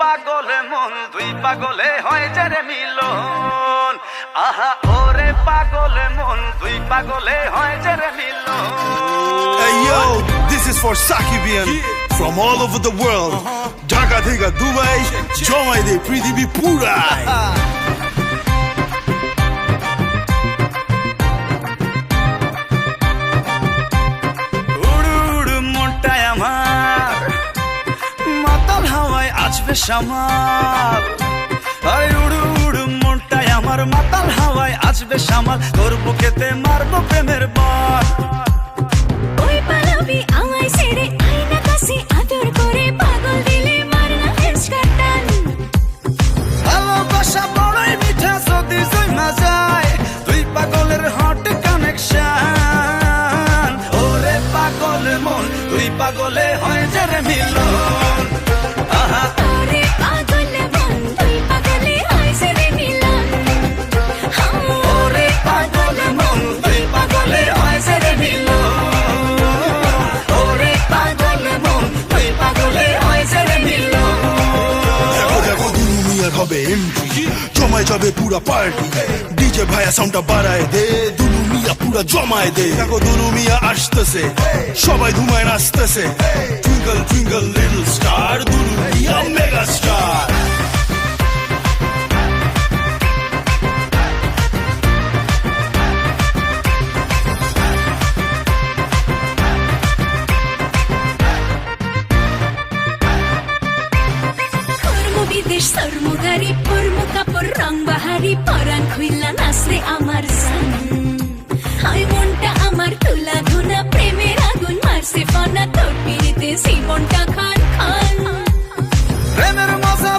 পাগলে মন দুই পাগলে হয় যে রে মিলন। আহা ওরে পাগলে মন দুই পাগলে হয় যে রে মিলন। Hey yo, this is for Sakibian from all over the world. Dhaka থেকে দুবাই জমাই দে পৃথিবী পুরাই আসবে সামাল। আরে উড়ু উড়ু মনটায় আমার মাতাল হাওয়ায় আসবে সামাল। তোর বুকেতে মারবো প্রেমের বল। ওই পালাবি আমায় ছেড়ে আয়না কাছে আদর করে পাগল দিলে ভালোবাসা বড়ই মিঠা যদি জমা যায় তুই পাগলের হট কানেকশন ওরে পাগল মন তুই পাগলে হয় যে মিলন। হবে এন্ট্রি জমায় যাবে পুরা পার্টি ডিজে ভাইয়া সাউন্ডটা বাড়ায় দে। দুলুমিয়া পুরা জমায় দে। দেখো দুলুমিয়া আসতেছে। সবাই ধুমায় নাচতেছে। টুইঙ্কল টুইঙ্কল লিটল স্টার নাচে সরমুগারি পরমু কাপড় রং বাহারি, পরাণ খুইলা নাচরে আমার সান। হয় মনটা আমার তুলা ধুনা, প্রেমের আগুন মারছে ফনা তোর পিড়িতে জীবনটা খান খান। প্রেমের মজা